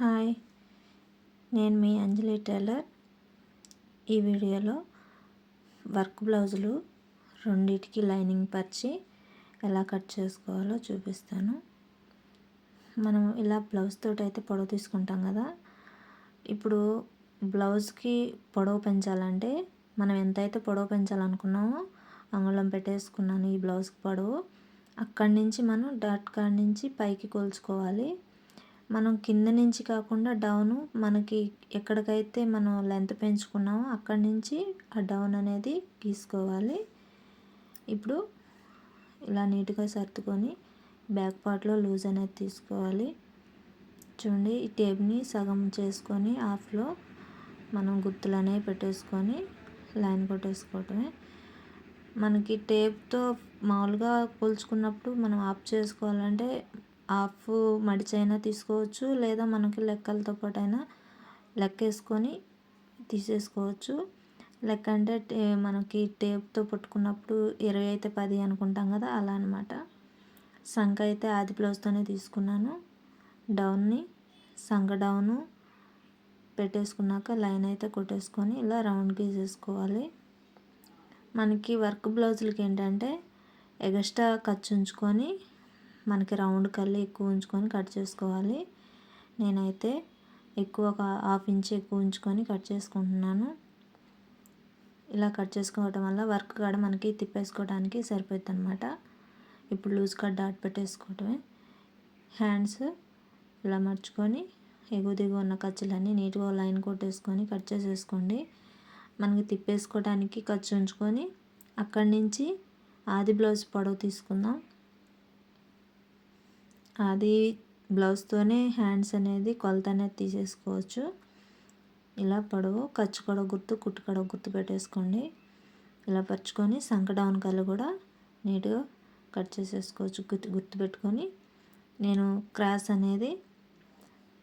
Hi. నేను మీ అంజలి tailor. ఈ వీడియోలో వర్క్ బ్లౌజులు రెండింటికి లైనింగ్ పరిచి ఎలా కట్ చేసుకోవాలో చూపిస్తాను. మనం ఇలా బ్లౌజ్ తోటి అయితే పొడవు తీసుకుంటాం కదా. ఇప్పుడు బ్లౌజ్కి పొడవు పెంచాలంటే మనం ఎంతైతే పొడవు పెంచాలనుకున్నామో అంగుళం పెట్టేసుకున్నాను ఈ బ్లౌజ్కి పొడవు. అక్కడి నుంచి మనం డాట్ కాడి నుంచి పైకి కొలుచుకోవాలి. మనం కింద నుంచి కాకుండా డౌను మనకి ఎక్కడికైతే మనం లెంత్ పెంచుకున్నామో అక్కడి నుంచి ఆ డౌన్ అనేది గీసుకోవాలి. ఇప్పుడు ఇలా నీట్గా సర్దుకొని బ్యాక్ పార్ట్లో లూజ్ అనేది తీసుకోవాలి. చూడండి ఈ టేప్ని సగం చేసుకొని హాఫ్లో మనం గుర్తులు అనేవి పెట్టేసుకొని లైన్ కొట్టేసుకోవటమే. మనకి టేప్తో మామూలుగా పోల్చుకున్నప్పుడు మనం ఆఫ్ చేసుకోవాలంటే హాఫ్ మడిచైనా తీసుకోవచ్చు లేదా మనకి లెక్కలతో పాటు అయినా లెక్క వేసుకొని తీసేసుకోవచ్చు. లెక్క అంటే మనకి టేప్తో పట్టుకున్నప్పుడు ఇరవై అయితే పది అనుకుంటాం కదా అలా అనమాట సంఖ అయితే ఆది బ్లౌజ్తోనే తీసుకున్నాను. డౌన్ని సంఖ డౌను పెట్టేసుకున్నాక లైన్ అయితే కొట్టేసుకొని ఇలా రౌండ్ గీసేసుకోవాలి. మనకి వర్క్ బ్లౌజులకి ఏంటంటే ఎగస్ట్రా ఖర్చు ఉంచుకొని మనకి రౌండ్ కళ్ళు ఎక్కువ ఉంచుకొని కట్ చేసుకోవాలి. నేనైతే ఎక్కువ ఒక హాఫ్ ఇంచ్ ఎక్కువ ఉంచుకొని కట్ చేసుకుంటున్నాను. ఇలా కట్ చేసుకోవటం వల్ల వర్క్ కాడ మనకి తిప్పేసుకోవడానికి సరిపోతుంది అనమాట ఇప్పుడు లూజ్ కట్ డాట్ పెట్టేసుకోవటమే. హ్యాండ్స్ ఇలా మర్చుకొని ఎగువ దిగు ఉన్న ఖర్చులన్నీ నీట్గా లైన్ కొట్టేసుకొని కట్ చేసేసుకోండి. మనకి తిప్పేసుకోవడానికి ఖర్చు ఉంచుకొని అక్కడి నుంచి ఆది బ్లౌజ్ పొడవు తీసుకుందాం. అది బ్లౌజ్తోనే హ్యాండ్స్ అనేది కొలత అనేది తీసేసుకోవచ్చు. ఇలా పొడవు ఖర్చు కడ గుర్తు కుట్టు కడ గుర్తు పెట్టేసుకోండి. ఇలా పరుచుకొని సంక డౌన్ కళ్ళు కూడా నీట్గా కట్ చేసేసుకోవచ్చు గుర్తు గుర్తు పెట్టుకొని. నేను క్రాస్ అనేది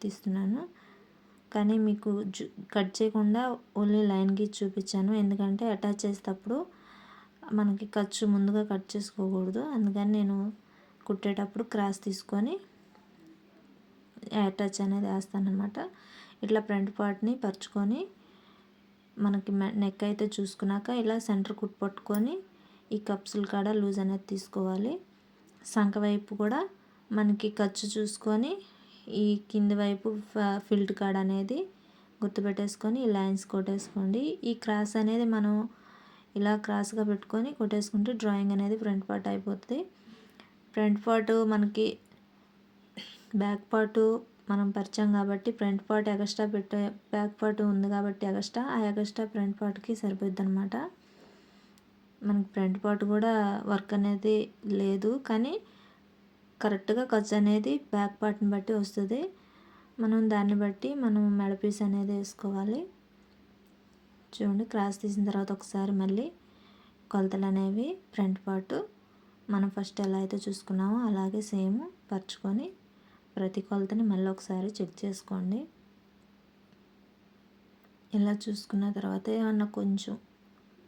తీస్తున్నాను. కానీ మీకు కట్ చేయకుండా ఓన్లీ లైన్ చూపించాను. ఎందుకంటే అటాచ్ చేసేటప్పుడు మనకి ఖర్చు ముందుగా కట్ చేసుకోకూడదు. అందుకని నేను కుట్టేటప్పుడు క్రాస్ తీసుకొని అటాచ్ అనేది వేస్తానమాట ఇట్లా ఫ్రంట్ పార్ట్ని పరుచుకొని మనకి నెక్ అయితే చూసుకున్నాక ఇలా సెంటర్ కుట్ పట్టుకొని ఈ కప్సుల కాడ లూజ్ అనేది తీసుకోవాలి. సంక వైపు కూడా మనకి ఖర్చు చూసుకొని ఈ కింది వైపు ఫిల్డ్ కాడ అనేది గుర్తుపెట్టేసుకొని ఈ లైన్స్ కొట్టేసుకోండి. ఈ క్రాస్ అనేది మనం ఇలా క్రాస్గా పెట్టుకొని కొట్టేసుకుంటే డ్రాయింగ్ అనేది ఫ్రంట్ పార్ట్ అయిపోతుంది ఫ్రంట్ పార్ట్ మనకి బ్యాక్ పార్ట్ మనం పరిచాం కాబట్టి ఫ్రంట్ పార్ట్ ఎగస్ట్రా పెట్టే బ్యాక్ పార్ట్ ఉంది కాబట్టి ఎగస్ట్రా ఆ ఎగస్ట్రా ఫ్రంట్ పార్ట్కి సరిపోద్ది అనమాట మనకి ఫ్రంట్ పార్ట్ కూడా వర్క్ అనేది లేదు కానీ కరెక్ట్గా ఖర్చు అనేది బ్యాక్ పార్ట్ని బట్టి వస్తుంది. మనం దాన్ని బట్టి మనం మెడ పీస్ అనేది వేసుకోవాలి. చూడండి క్రాస్ తీసిన తర్వాత ఒకసారి మళ్ళీ కొలతలు అనేవి ఫ్రంట్ పార్ట్ మనం ఫస్ట్ ఎలా అయితే చూసుకున్నామో అలాగే సేమ్ పరుచుకొని ప్రతి కొలతని మళ్ళీ ఒకసారి చెక్ చేసుకోండి. ఇలా చూసుకున్న తర్వాత ఏమన్నా కొంచెం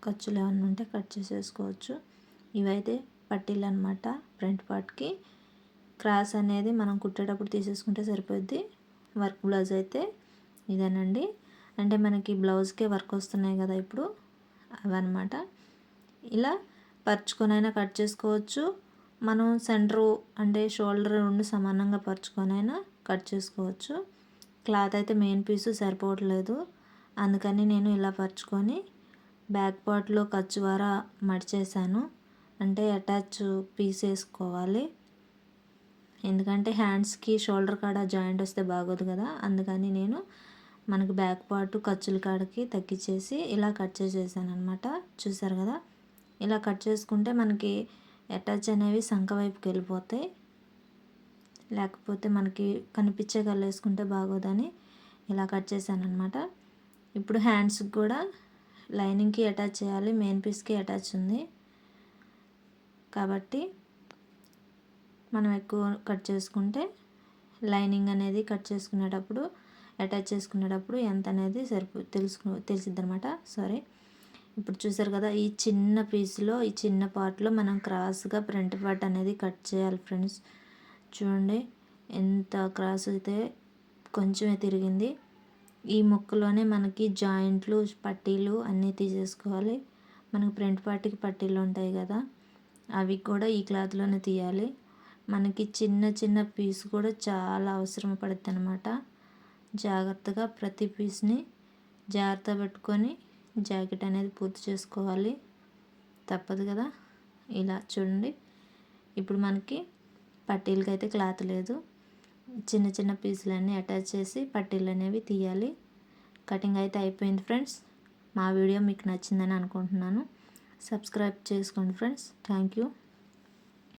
ఖర్చులు ఏమన్నా ఉంటే కట్ చేసేసుకోవచ్చు. ఇవైతే పట్టీలు అనమాట ఫ్రంట్ పార్ట్కి. క్రాస్ అనేది మనం కుట్టేటప్పుడు తీసేసుకుంటే సరిపోద్ది. వర్క్ బ్లౌజ్ అయితే ఇదేనండి. అంటే మనకి బ్లౌజ్కే వర్క్ వస్తున్నాయి కదా ఇప్పుడు. అవన్నమాట. ఇలా పరుచుకొనైనా కట్ చేసుకోవచ్చు. మనం సెంటర్ అంటే షోల్డర్ రెండు సమానంగా పరుచుకొనైనా కట్ చేసుకోవచ్చు. క్లాత్ అయితే మెయిన్ పీసు సరిపోవట్లేదు. అందుకని నేను ఇలా పరుచుకొని బ్యాక్ పార్ట్లో ఖర్చు ద్వారా మడిచేసాను అంటే అటాచ్ పీస్ వేసుకోవాలి. ఎందుకంటే హ్యాండ్స్కి షోల్డర్ కాడ జాయింట్ వస్తే బాగోదు కదా. అందుకని నేను మనకి బ్యాక్ పార్ట్ ఖర్చుల కాడకి తగ్గించేసి ఇలా కట్ చేసేసాను అనమాట చూసారు కదా? ఇలా కట్ చేసుకుంటే మనకి అటాచ్ అనేవి సంఖ వైపుకి వెళ్ళిపోతాయి. లేకపోతే మనకి కనిపించే కళ్ళు వేసుకుంటే బాగోదని ఇలా కట్ చేశాను అనమాట ఇప్పుడు హ్యాండ్స్కి కూడా లైనింగ్కి అటాచ్ చేయాలి మెయిన్ పీస్కి అటాచ్ ఉంది. కాబట్టి మనం ఎక్కువ కట్ చేసుకుంటే లైనింగ్ అనేది కట్ చేసుకునేటప్పుడు అటాచ్ చేసుకునేటప్పుడు ఎంత అనేది సరిపో తెలుసుకు తెలిసిద్ది అనమాట సారీ. ఇప్పుడు చూసారు కదా ఈ చిన్న పీస్లో ఈ చిన్న పార్ట్లో మనం క్రాస్గా ఫ్రంట్ పార్ట్ అనేది కట్ చేయాలి ఫ్రెండ్స్. చూడండి ఎంత క్రాస్ అయితే కొంచెమే తిరిగింది. ఈ ముక్కలోనే మనకి జాయింట్లు పట్టీలు అన్నీ తీసేసుకోవాలి. మనకు ఫ్రంట్ పార్ట్కి పట్టీలు ఉంటాయి కదా అవి కూడా ఈ క్లాత్లోనే తీయాలి. మనకి చిన్న చిన్న పీస్ కూడా చాలా అవసరం పడుతుంది అనమాట జాగ్రత్తగా ప్రతి పీస్ని జాగ్రత్త పెట్టుకొని జాకెట్ అనేది పూర్తి చేసుకోవాలి. తప్పదు కదా? ఇలా చూడండి. ఇప్పుడు మనకి పట్టీలకి అయితే క్లాత్ లేదు. చిన్న చిన్న పీసులన్నీ అటాచ్ చేసి పట్టీలు అనేవి తీయాలి. కటింగ్ అయితే అయిపోయింది ఫ్రెండ్స్. మా వీడియో మీకు నచ్చిందని అనుకుంటున్నాను. సబ్స్క్రైబ్ చేసుకోండి ఫ్రెండ్స్. Thank you.